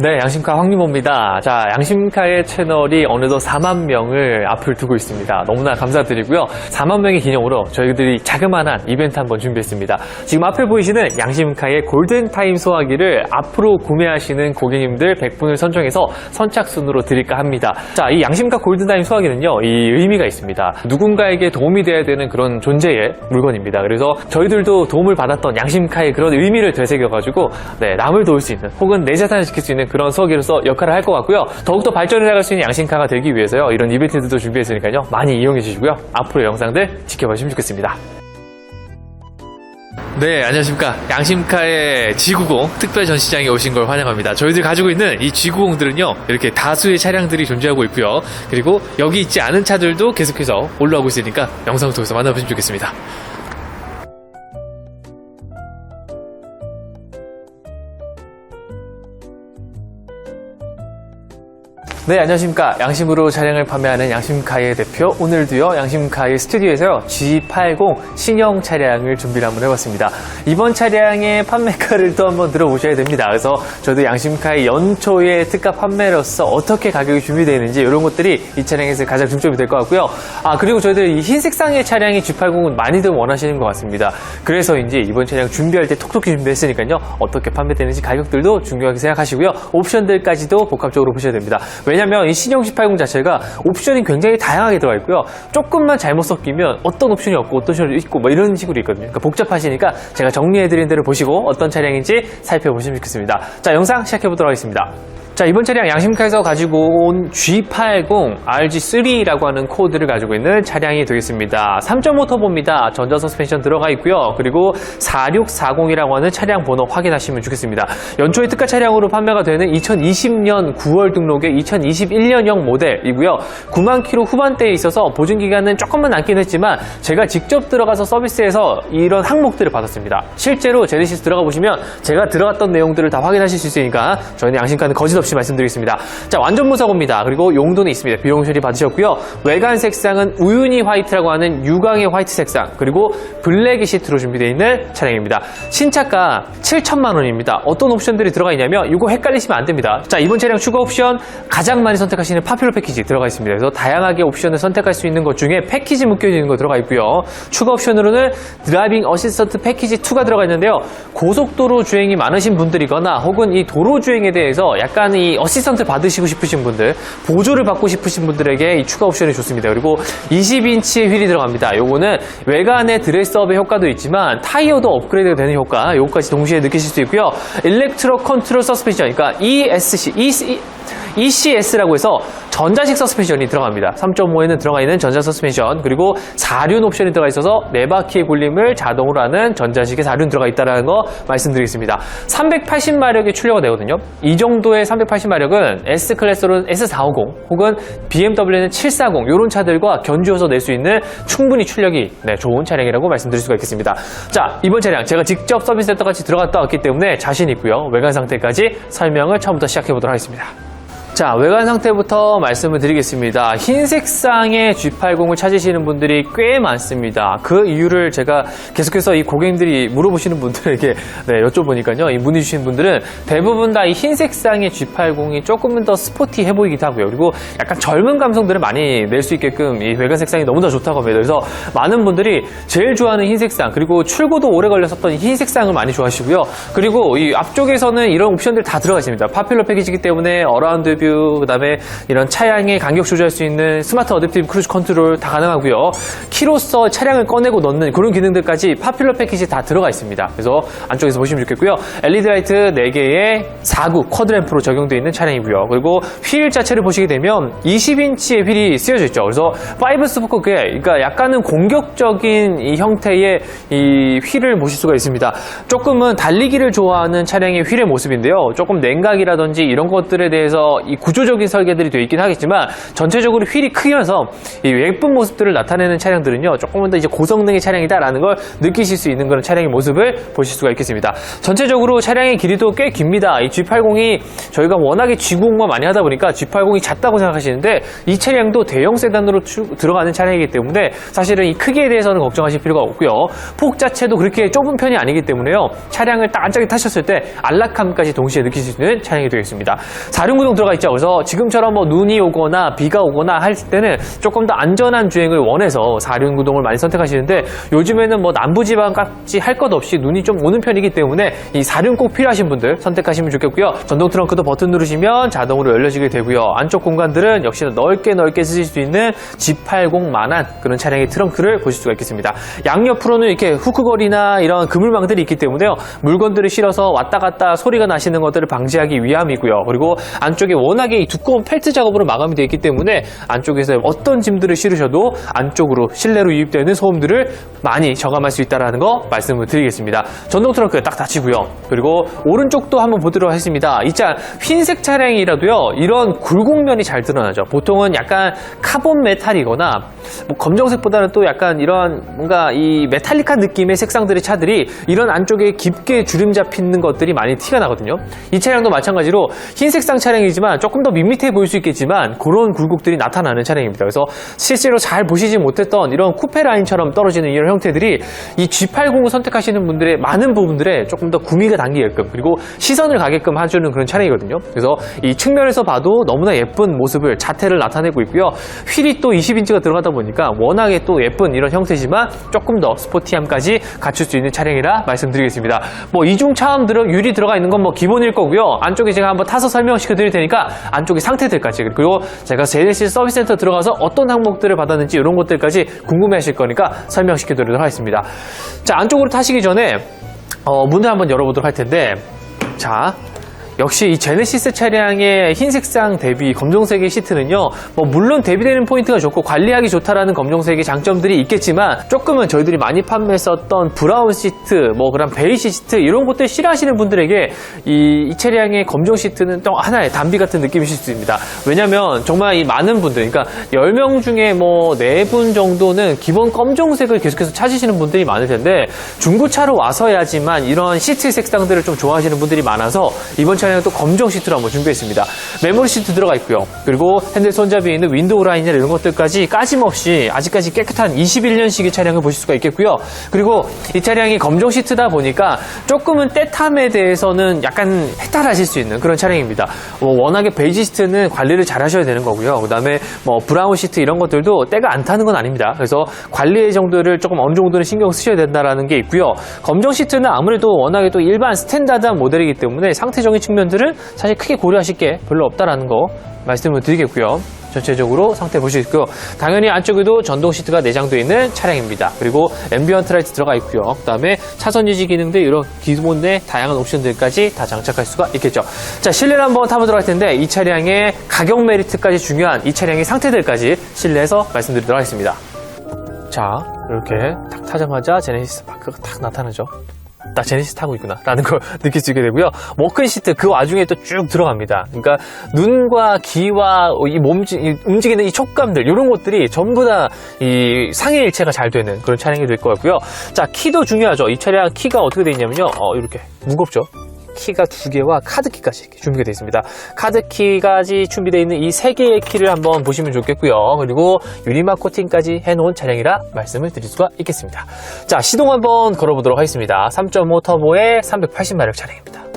네, 양심카 황유모입니다. 자, 양심카의 채널이 어느덧 4만 명을 앞을 두고 있습니다. 너무나 감사드리고요. 4만 명의 기념으로 저희들이 자그마한 이벤트 한번 준비했습니다. 지금 앞에 보이시는 양심카의 골든타임 소화기를 앞으로 구매하시는 고객님들 100분을 선정해서 선착순으로 드릴까 합니다. 자, 이 양심카 골든타임 소화기는요, 이 의미가 있습니다. 누군가에게 도움이 돼야 되는 그런 존재의 물건입니다. 그래서 저희들도 도움을 받았던 양심카의 그런 의미를 되새겨가지고, 네, 남을 도울 수 있는, 혹은 내 자산을 지킬 수 있는 그런 수화기로서 역할을 할 것 같고요. 더욱더 발전해 나갈 수 있는 양심카가 되기 위해서요. 이런 이벤트들도 준비했으니까요. 많이 이용해 주시고요. 앞으로 영상들 지켜봐 주시면 좋겠습니다. 네, 안녕하십니까. 양심카의 G90 특별 전시장에 오신 걸 환영합니다. 저희들 가지고 있는 이 G90들은요, 이렇게 다수의 차량들이 존재하고 있고요. 그리고 여기 있지 않은 차들도 계속해서 올라오고 있으니까 영상을 통해서 만나보시면 좋겠습니다. 네, 안녕하십니까. 양심으로 차량을 판매하는 양심카의 대표. 오늘도요, 양심카의 스튜디오에서요, G80 신형 차량을 준비를 한번 해봤습니다. 이번 차량의 판매가를 또 한번 들어보셔야 됩니다. 그래서 저도 양심카의 연초의 특가 판매로서 어떻게 가격이 준비되어 있는지 이런 것들이 이 차량에서 가장 중점이 될 것 같고요. 아, 그리고 저희들 이 흰색상의 차량이 G80은 많이들 원하시는 것 같습니다. 그래서인지 이번 차량 준비할 때 톡톡히 준비했으니까요, 어떻게 판매되는지 가격들도 중요하게 생각하시고요. 옵션들까지도 복합적으로 보셔야 됩니다. 왜냐 면 이 신형 G80 자체가 옵션이 굉장히 다양하게 들어가 있고요. 조금만 잘못 섞이면 어떤 옵션이 없고 어떤 옵션이 있고 뭐 이런 식으로 있거든요. 그러니까 복잡하시니까 제가 정리해드린 대로 보시고 어떤 차량인지 살펴보시면 좋겠습니다. 자, 영상 시작해보도록 하겠습니다. 자, 이번 차량 양심카에서 가지고 온 G80 RG3라고 하는 코드를 가지고 있는 차량이 되겠습니다. 3.5 터보입니다. 전자 서스펜션 들어가 있고요. 그리고 4640이라고 하는 차량 번호 확인하시면 좋겠습니다. 연초에 특가 차량으로 판매가 되는 2020년 9월 등록의 2021년형 모델이고요. 9만 킬로 후반대에 있어서 보증 기간은 조금만 남긴 했지만 제가 직접 들어가서 서비스에서 이런 항목들을 받았습니다. 실제로 제네시스 들어가 보시면 제가 들어갔던 내용들을 다 확인하실 수 있으니까 저희는 양심카는 거짓 없이 말씀드리겠습니다. 자, 완전 무사고입니다. 그리고 용도는 있습니다. 비용 처리 받으셨고요. 외관 색상은 우유니 화이트라고 하는 유광의 화이트 색상, 그리고 블랙이 시트로 준비되어 있는 차량입니다. 신차가 7천만 원입니다. 어떤 옵션들이 들어가 있냐면 이거 헷갈리시면 안 됩니다. 자, 이번 차량 추가 옵션 가장 많이 선택하시는 파퓰러 패키지 들어가 있습니다. 그래서 다양하게 옵션을 선택할 수 있는 것 중에 패키지 묶여져 있는 거 들어가 있고요. 추가 옵션으로는 드라이빙 어시스턴트 패키지 2가 들어가 있는데요. 고속도로 주행이 많으신 분들이거나 혹은 이 도로 주행에 대해서 약간 이 어시스턴트 받으시고 싶으신 분들, 보조를 받고 싶으신 분들에게 이 추가 옵션이 좋습니다. 그리고 20인치의 휠이 들어갑니다. 요거는 외관의 드레스업의 효과도 있지만 타이어도 업그레이드가 되는 효과, 요거까지 동시에 느끼실 수 있고요. 일렉트로 컨트롤 서스펜션, 그러니까 ESC, EC, ECS라고 해서 전자식 서스펜션이 들어갑니다. 3.5에는 들어가 있는 전자 서스펜션 그리고 4륜 옵션이 들어가 있어서 네 바퀴의 굴림을 자동으로 하는 전자식의 4륜 들어가 있다는 거 말씀드리겠습니다. 380마력의 출력가 되거든요. 이 정도의 380마력은 S 클래스로는 S450 혹은 BMW는 740 이런 차들과 견주어서 낼 수 있는 충분히 출력이 네, 좋은 차량이라고 말씀드릴 수가 있겠습니다. 자 이번 차량 제가 직접 서비스 센터 같이 들어갔다 왔기 때문에 자신 있고요. 외관 상태까지 설명을 처음부터 시작해 보도록 하겠습니다. 자, 외관 상태부터 말씀을 드리겠습니다. 흰색상의 G80을 찾으시는 분들이 꽤 많습니다. 그 이유를 제가 계속해서 이 고객님들이 물어보시는 분들에게 네, 여쭤보니까요. 이 문의 주신 분들은 대부분 다 이 흰색상의 G80이 조금은 더 스포티해 보이기도 하고요. 그리고 약간 젊은 감성들을 많이 낼 수 있게끔 이 외관 색상이 너무나 좋다고 합니다. 그래서 많은 분들이 제일 좋아하는 흰색상, 그리고 출고도 오래 걸렸었던 흰색상을 많이 좋아하시고요. 그리고 이 앞쪽에서는 이런 옵션들 다 들어가 있습니다. 파퓰러 패키지이기 때문에 어라운드 뷰, 그다음에 이런 차량의 간격 조절할 수 있는 스마트 어댑티브 크루즈 컨트롤 다 가능하고요. 키로서 차량을 꺼내고 넣는 그런 기능들까지 파퓰러 패키지 다 들어가 있습니다. 그래서 안쪽에서 보시면 좋겠고요. LED 라이트 4개의 4구 쿼드램프로 적용되어 있는 차량이고요. 그리고 휠 자체를 보시게 되면 20인치의 휠이 쓰여져 있죠. 그래서 5 스포크에 그러니까 약간은 공격적인 이 형태의 이 휠을 보실 수가 있습니다. 조금은 달리기를 좋아하는 차량의 휠의 모습인데요. 조금 냉각이라든지 이런 것들에 대해서 이 구조적인 설계들이 되어 있긴 하겠지만 전체적으로 휠이 크면서 이 예쁜 모습들을 나타내는 차량들 은요 조금은 더 이제 고성능의 차량이다라는 걸 느끼실 수 있는 그런 차량의 모습을 보실 수가 있겠습니다. 전체적으로 차량의 길이도 꽤 깁니다. 이 G80이 저희가 워낙에 G90만 많이 하다 보니까 G80이 작다고 생각하시는데 이 차량도 대형 세단으로 추- 들어가는 차량이기 때문에 사실은 이 크기에 대해서는 걱정하실 필요가 없고요. 폭 자체도 그렇게 좁은 편이 아니기 때문에요. 차량을 딱 안짝에 타셨을 때 안락함까지 동시에 느끼실 수 있는 차량이 되겠습니다. 사륜구동 들어가 있죠. 그래서 지금처럼 뭐 눈이 오거나 비가 오거나 할 때는 조금 더 안전한 주행을 원해서 사륜구동을 많이 선택하시는데 요즘에는 뭐 남부지방까지 할 것 없이 눈이 좀 오는 편이기 때문에 이 사륜 꼭 필요하신 분들 선택하시면 좋겠고요. 전동 트렁크도 버튼 누르시면 자동으로 열려지게 되고요. 안쪽 공간들은 역시나 넓게 넓게 쓰실 수 있는 G80만한 그런 차량의 트렁크를 보실 수가 있겠습니다. 양옆으로는 이렇게 후크거리나 이런 그물망들이 있기 때문에요. 물건들을 실어서 왔다 갔다 소리가 나시는 것들을 방지하기 위함이고요. 그리고 안쪽에 워낙에 이 두꺼운 펠트 작업으로 마감이 되어 있기 때문에 안쪽에서 어떤 짐들을 실으셔도 안쪽으로 실 내로 유입되는 소음들을 많이 저감할 수 있다는 거 말씀을 드리겠습니다. 전동 트렁크 딱 닫히고요. 그리고 오른쪽도 한번 보도록 하겠습니다. 이차 흰색 차량이라도요. 이런 굴곡면이 잘 드러나죠. 보통은 약간 카본 메탈이거나 뭐 검정색보다는 또 약간 이런 뭔가 이 메탈릭한 느낌의 색상들의 차들이 이런 안쪽에 깊게 주름 잡히는 것들이 많이 티가 나거든요. 이 차량도 마찬가지로 흰색상 차량이지만 조금 더 밋밋해 보일 수 있겠지만 그런 굴곡들이 나타나는 차량입니다. 그래서 실제로 잘 보시지 못했던 이런 쿠페 라인처럼 떨어지는 이런 형태들이 이 G80을 선택하시는 분들의 많은 부분들에 조금 더 구미가 당기게끔 그리고 시선을 가게끔 해주는 그런 차량이거든요. 그래서 이 측면에서 봐도 너무나 예쁜 모습을 자태를 나타내고 있고요. 휠이 또 20인치가 들어가다 보니까 워낙에 또 예쁜 이런 형태지만 조금 더 스포티함까지 갖출 수 있는 차량이라 말씀드리겠습니다. 뭐 이중 차음 들어 유리 들어가 있는 건 뭐 기본일 거고요. 안쪽에 제가 한번 타서 설명시켜 드릴 테니까 안쪽의 상태들까지 그리고 제가 제네시스 서비스 센터 들어가서 어떤 항목들을 받았는지 이런 것들까지 궁금해 하실 거니까 설명시켜 드리도록 하겠습니다. 자, 안쪽으로 타시기 전에 어, 문을 한번 열어보도록 할 텐데 자, 역시 이 제네시스 차량의 흰색상 대비 검정색의 시트는요, 뭐 물론 대비되는 포인트가 좋고 관리하기 좋다라는 검정색의 장점들이 있겠지만 조금은 저희들이 많이 판매했었던 브라운 시트, 뭐 그런 베이지 시트 이런 것들 싫어하시는 분들에게 이, 이 차량의 검정 시트는 또 하나의 단비 같은 느낌이실 수 있습니다. 왜냐면 정말 이 많은 분들, 그러니까 10명 중에 뭐 4분 정도는 기본 검정색을 계속해서 찾으시는 분들이 많을 텐데 중고차로 와서야지만 이런 시트 색상들을 좀 좋아하시는 분들이 많아서 이번 차 량은 또 검정 시트로 한번 준비했습니다. 메모리 시트 들어가 있고요. 그리고 핸들 손잡이에 있는 윈도우 라인이나 이런 것들까지 까짐없이 아직까지 깨끗한 21년식의 차량을 보실 수가 있겠고요. 그리고 이 차량이 검정 시트다 보니까 조금은 때탐에 대해서는 약간 해탈하실 수 있는 그런 차량입니다. 뭐 워낙에 베이지 시트는 관리를 잘 하셔야 되는 거고요. 그 다음에 뭐 브라운 시트 이런 것들도 때가 안 타는 건 아닙니다. 그래서 관리 정도를 조금 어느 정도는 신경 쓰셔야 된다라는 게 있고요. 검정 시트는 아무래도 워낙에 또 일반 스탠다드한 모델이기 때문에 상태적인 측면 들은 사실 크게 고려하실 게 별로 없다라는 거 말씀을 드리겠고요. 전체적으로 상태 보시고요. 당연히 안쪽에도 전동 시트가 내장되어 있는 차량입니다. 그리고 앰비언트 라이트 들어가 있고요. 그 다음에 차선 유지 기능들 이런 기본의 다양한 옵션들까지 다 장착할 수가 있겠죠. 자, 실내를 한번 타보도록 할 텐데 이 차량의 가격 메리트까지 중요한 이 차량의 상태들까지 실내에서 말씀드리도록 하겠습니다. 자, 이렇게 딱 타자마자 제네시스 마크가 딱 나타나죠. 나 제네시스 타고 있구나. 라는 걸 느낄 수 있게 되고요. 워크인 시트 그 와중에 또 쭉 들어갑니다. 그러니까 눈과 귀와 이 몸 움직이는 이 촉감들 이런 것들이 전부 다 이 상해 일체가 잘 되는 그런 차량이 될 것 같고요. 자 키도 중요하죠. 이 차량 키가 어떻게 되어 있냐면요. 어, 이렇게 무겁죠 키가 두 개와 카드 키까지 이렇게 준비가 되어 있습니다. 카드 키까지 준비되어 있는 이 세 개의 키를 한번 보시면 좋겠고요. 그리고 유리막 코팅까지 해놓은 차량이라 말씀을 드릴 수가 있겠습니다. 자, 시동 한번 걸어보도록 하겠습니다. 3.5 터보의 380마력 차량입니다.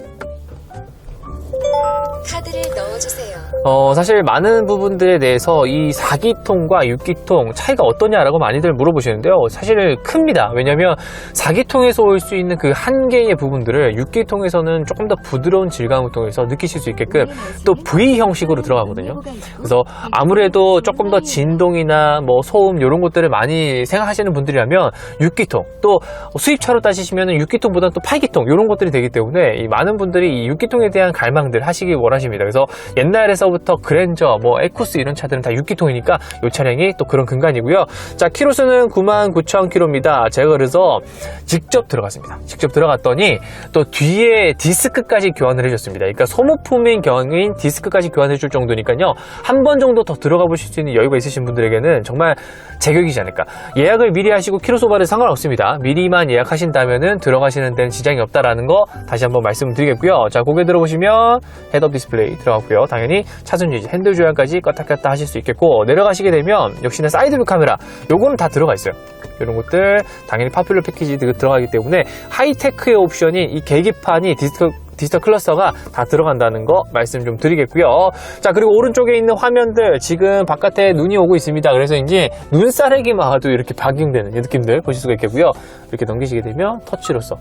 카드를 넣어주세요. 어, 사실 많은 부분들에 대해서 이 4기통과 6기통 차이가 어떠냐라고 많이들 물어보시는데요. 사실 큽니다. 왜냐면 4기통에서 올 수 있는 그 한계의 부분들을 6기통에서는 조금 더 부드러운 질감을 통해서 느끼실 수 있게끔 또 V 형식으로 들어가거든요. 그래서 아무래도 조금 더 진동이나 뭐 소음 이런 것들을 많이 생각하시는 분들이라면 6기통 또 수입차로 따지시면 6기통보다 또 8기통 이런 것들이 되기 때문에 이 많은 분들이 이 6기통에 대한 갈망들 하시기 원 하십니다. 그래서 옛날에서부터 그랜저, 뭐 에쿠스 이런 차들은 다 6기통이니까 이 차량이 또 그런 근간이고요. 자, 키로수는 99,000km입니다. 제가 그래서 직접 들어갔습니다. 직접 들어갔더니 또 뒤에 디스크까지 교환을 해줬습니다. 그러니까 소모품인 경우인 디스크까지 교환해 줄 정도니까요. 한 번 정도 더 들어가 보실 수 있는 여유가 있으신 분들에게는 정말 제격이지 않을까. 예약을 미리 하시고 키로수 발은 상관없습니다. 미리만 예약하신다면은 들어가시는 데는 지장이 없다라는 거 다시 한번 말씀드리겠고요. 자, 고개 들어보시면 헤드업 디스플레이 들어가고요. 당연히 차순 유지, 핸들 조향까지 껐다 켰다 하실 수 있겠고 내려가시게 되면 역시나 사이드뷰 카메라 요거는 다 들어가 있어요. 이런 것들 당연히 파퓰러 패키지 들어가기 때문에 하이테크의 옵션이 이 계기판이 디지털 디지털 클러스터가 다 들어간다는 거 말씀 좀 드리겠고요. 자 그리고 오른쪽에 있는 화면들 지금 바깥에 눈이 오고 있습니다. 그래서 이제 눈사래기만 와도 이렇게 박용되는 이 느낌들 보실 수가 있겠고요. 이렇게 넘기시게 되면 터치로서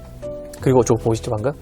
그리고 저거 보이시죠 방금?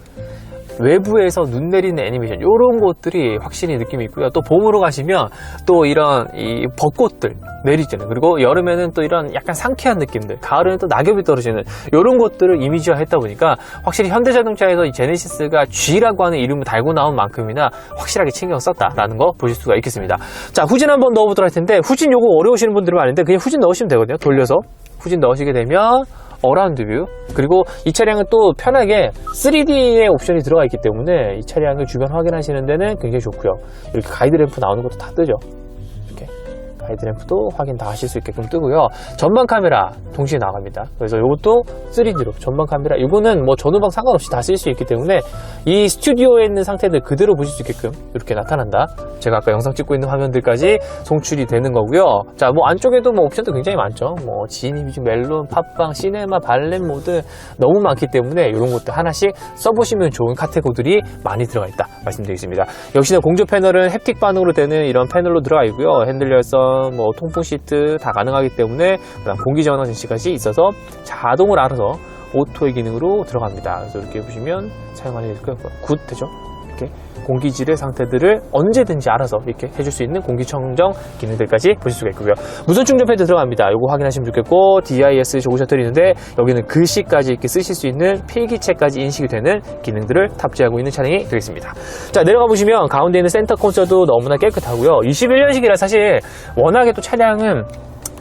외부에서 눈 내리는 애니메이션 이런 것들이 확실히 느낌이 있고요. 또 봄으로 가시면 또 이런 이 벚꽃들 내리잖아요. 그리고 여름에는 또 이런 약간 상쾌한 느낌들, 가을에는 또 낙엽이 떨어지는 이런 것들을 이미지화 했다 보니까 확실히 현대자동차에서 이 제네시스가 G라고 하는 이름을 달고 나온 만큼이나 확실하게 신경 썼다라는 거 보실 수가 있겠습니다. 자 후진 한번 넣어보도록 할 텐데 후진 요거 어려우시는 분들은 많은데 그냥 후진 넣으시면 되거든요. 돌려서 후진 넣으시게 되면 어라운드 뷰. 그리고 이 차량은 또 편하게 3D의 옵션이 들어가 있기 때문에 이 차량을 주변 확인하시는 데는 굉장히 좋고요. 이렇게 가이드 램프 나오는 것도 다 뜨죠 가이드 램프도 확인 다 하실 수 있게끔 뜨고요. 전방 카메라 동시에 나갑니다. 그래서 이것도 3D로 전방 카메라. 이거는 뭐 전후방 상관없이 다 쓸 수 있기 때문에 이 스튜디오에 있는 상태들 그대로 보실 수 있게끔 이렇게 나타난다. 제가 아까 영상 찍고 있는 화면들까지 송출이 되는 거고요. 자 뭐 안쪽에도 뭐 옵션도 굉장히 많죠. 뭐 지니 뮤직 멜론 팝빵 시네마 발렛 모드 너무 많기 때문에 이런 것들 하나씩 써보시면 좋은 카테고들이 많이 들어가 있다 말씀드리겠습니다. 역시나 공조 패널은 햅틱 반응으로 되는 이런 패널로 들어가 있고요. 핸들 열선 뭐 통풍 시트 다 가능하기 때문에 공기 전원 전시까지 있어서 자동으로 알아서 오토의 기능으로 들어갑니다. 그래서 이렇게 보시면 사용하는 굿 되죠? 이렇게 공기질의 상태들을 언제든지 알아서 이렇게 해줄 수 있는 공기청정 기능들까지 보실 수가 있고요. 무선 충전 패드 들어갑니다. 이거 확인하시면 좋겠고 DIS 조그 셔틀이 있는데 여기는 글씨까지 이렇게 쓰실 수 있는 필기체까지 인식이 되는 기능들을 탑재하고 있는 차량이 되겠습니다. 자 내려가 보시면 가운데 있는 센터 콘솔도 너무나 깨끗하고요. 21년식이라 사실 워낙에 또 차량은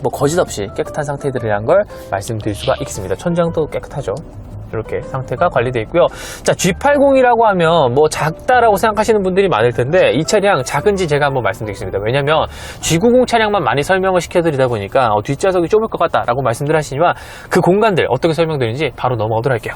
뭐 거짓 없이 깨끗한 상태들이란 걸 말씀드릴 수가 있습니다. 천장도 깨끗하죠. 이렇게 상태가 관리되어 있고요. 자, G80이라고 하면 뭐 작다라고 생각하시는 분들이 많을 텐데 이 차량 작은지 제가 한번 말씀드리겠습니다. 왜냐면 G90 차량만 많이 설명을 시켜드리다 보니까 어, 뒷좌석이 좁을 것 같다라고 말씀들 하시지만 그 공간들 어떻게 설명드리는지 바로 넘어가도록 할게요.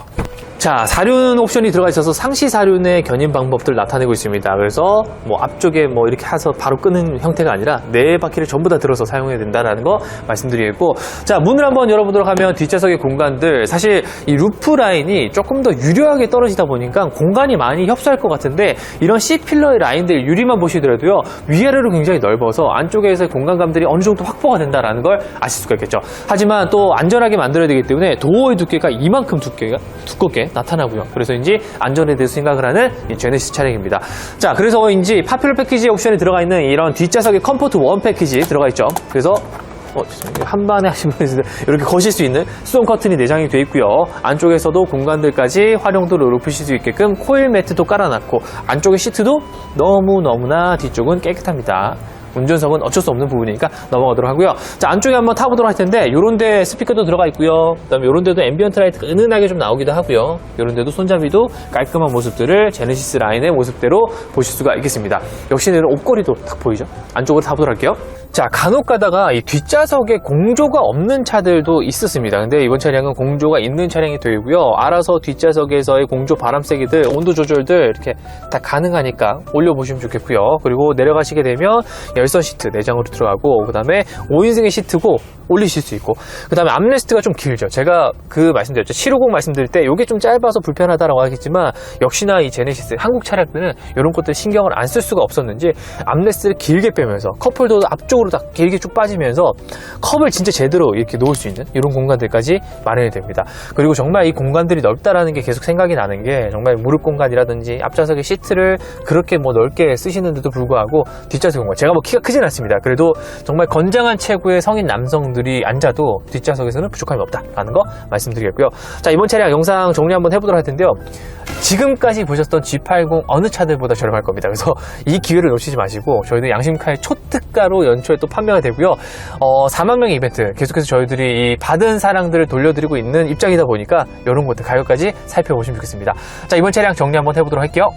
자, 사륜 옵션이 들어가 있어서 상시 사륜의 견인 방법들을 나타내고 있습니다. 그래서 뭐 앞쪽에 뭐 이렇게 해서 바로 끄는 형태가 아니라 네 바퀴를 전부 다 들어서 사용해야 된다라는 거 말씀드리겠고 자, 문을 한번 열어보도록 하면 뒷좌석의 공간들 사실 이 루프 라인이 조금 더 유려하게 떨어지다 보니까 공간이 많이 협소할 것 같은데 이런 C필러의 라인들 유리만 보시더라도요 위아래로 굉장히 넓어서 안쪽에서의 공간감들이 어느 정도 확보가 된다라는 걸 아실 수가 있겠죠. 하지만 또 안전하게 만들어야 되기 때문에 도어의 두께가 이만큼 두께가 두껍게 나타나고요. 그래서인지 안전에 대해서 생각을 하는 이 제네시스 차량입니다. 자, 그래서인지 파퓰러 패키지 옵션에 들어가 있는 이런 뒷좌석의 컴포트 원 패키지 들어가 있죠. 그래서 어, 죄송해요. 한 반에 하신 분들 이렇게 거실 수 있는 수동 커튼이 내장이 되어 있고요. 안쪽에서도 공간들까지 활용도를 높이실 수 있게끔 코일 매트도 깔아놨고 안쪽의 시트도 너무너무나 뒤쪽은 깨끗합니다. 운전석은 어쩔 수 없는 부분이니까 넘어가도록 하고요. 자, 안쪽에 한번 타보도록 할 텐데, 요런 데 스피커도 들어가 있고요. 그 다음에 요런 데도 앰비언트 라이트가 은은하게 좀 나오기도 하고요. 요런 데도 손잡이도 깔끔한 모습들을 제네시스 라인의 모습대로 보실 수가 있겠습니다. 역시 이런 옷걸이도 딱 보이죠? 안쪽으로 타보도록 할게요. 자, 간혹 가다가 이 뒷좌석에 공조가 없는 차들도 있었습니다. 근데 이번 차량은 공조가 있는 차량이 되고요. 알아서 뒷좌석에서의 공조 바람 세기들, 온도 조절들 이렇게 다 가능하니까 올려보시면 좋겠고요. 그리고 내려가시게 되면 열선 시트 내장으로 들어가고 그 다음에 5인승의 시트고 올리실 수 있고 그 다음에 암레스트가 좀 길죠. 제가 그 말씀드렸죠. 750 말씀드릴 때 이게 좀 짧아서 불편하다라고 하겠지만 역시나 이 제네시스 한국 차량들은 이런 것들 신경을 안 쓸 수가 없었는지 암레스트를 길게 빼면서 컵홀더도 앞쪽으로 다 길게 쭉 빠지면서 컵을 진짜 제대로 이렇게 놓을 수 있는 이런 공간들까지 마련이 됩니다. 그리고 정말 이 공간들이 넓다라는 게 계속 생각이 나는 게 정말 무릎 공간이라든지 앞좌석의 시트를 그렇게 뭐 넓게 쓰시는데도 불구하고 뒷좌석 공간 제가 뭐 키가 크진 않습니다. 그래도 정말 건장한 체구의 성인 남성들이 앉아도 뒷좌석에서는 부족함이 없다라는 거 말씀드리겠고요. 자, 이번 차량 영상 정리 한번 해보도록 할 텐데요. 지금까지 보셨던 G80 어느 차들보다 저렴할 겁니다. 그래서 이 기회를 놓치지 마시고 저희는 양심카의 초특가로 연초에 또 판매가 되고요. 어, 4만 명의 이벤트 계속해서 저희들이 이 받은 사랑들을 돌려드리고 있는 입장이다 보니까 이런 것들 가격까지 살펴보시면 좋겠습니다. 자, 이번 차량 정리 한번 해보도록 할게요.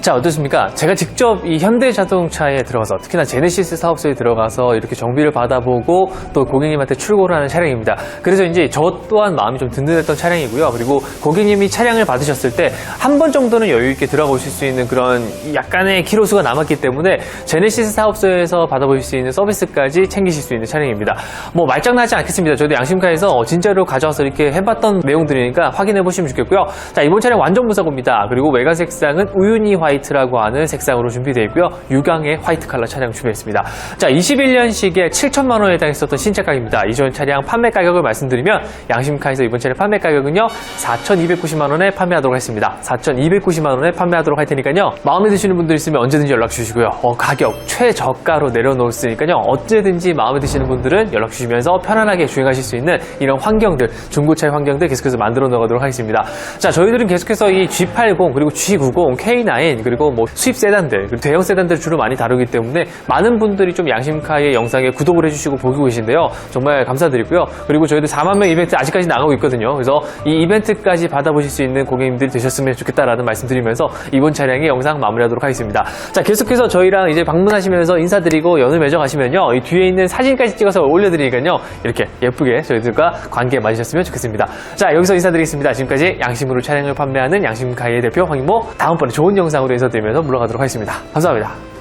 자, 어떻습니까? 제가 직접 이 현대 자동차에 들어가서 특히나 제네시스 사업소에 들어가서 이렇게 정비를 받아보고 또 고객님한테 출고를 하는 차량입니다. 그래서 이제 저 또한 마음이 좀 든든했던 차량이고요. 그리고 고객님이 차량을 받으셨을 때 한 번 정도는 여유 있게 들어보실 수 있는 그런 약간의 키로수가 남았기 때문에 제네시스 사업소에서 받아보실 수 있는 서비스까지 챙기실 수 있는 차량입니다. 뭐 말장난하지 않겠습니다. 저도 양심카에서 진짜로 가져와서 이렇게 해봤던 내용들이니까 확인해 보시면 좋겠고요. 자, 이번 차량 완전 무사고입니다. 그리고 외관 색상은 우유니 화이트라고 하는 색상으로 준비되어 있고요. 유광의 화이트 컬러 차량 준비했습니다. 자, 21년식에 7천만 원에 해당했었던 신차가입니다. 이전 차량 판매 가격을 말씀드리면 양심카에서 이번 차량 판매 가격은요 4,290만 원에 판매하도록 했습니다. 4,290만 원에 판매하도록 할 테니까요. 마음에 드시는 분들 있으면 언제든지 연락 주시고요. 어, 가격 최저가로 내려놓았으니까요. 언제든지 마음에 드시는 분들은 연락 주시면서 편안하게 주행하실 수 있는 이런 환경들, 중고차의 환경들 계속해서 만들어 나가도록 하겠습니다. 자, 저희들은 계속해서 이 G80 그리고 G90, K9 그리고 뭐 수입 세단들, 그리고 대형 세단들 주로 많이 다루기 때문에 많은 분들이 좀 양심카의 영상에 구독을 해주시고 보고 계신데요. 정말 감사드리고요. 그리고 저희도 4만 명 이벤트 아직까지 나가고 있거든요. 그래서 이 이벤트까지 받아보실 수 있는 고객님들이 되셨으면 좋겠다라는 말씀드리면서 이번 차량의 영상 마무리하도록 하겠습니다. 자, 계속해서 저희랑 이제 방문하시면서 인사드리고 연을 맺어가시면요. 이 뒤에 있는 사진까지 찍어서 올려드리니까요. 이렇게 예쁘게 저희들과 관계 맞으셨으면 좋겠습니다. 자, 여기서 인사드리겠습니다. 지금까지 양심으로 차량을 판매하는 양심가이의 대표 황인모 다음번에 좋은 영상으로 인사드리면서 물러가도록 하겠습니다. 감사합니다.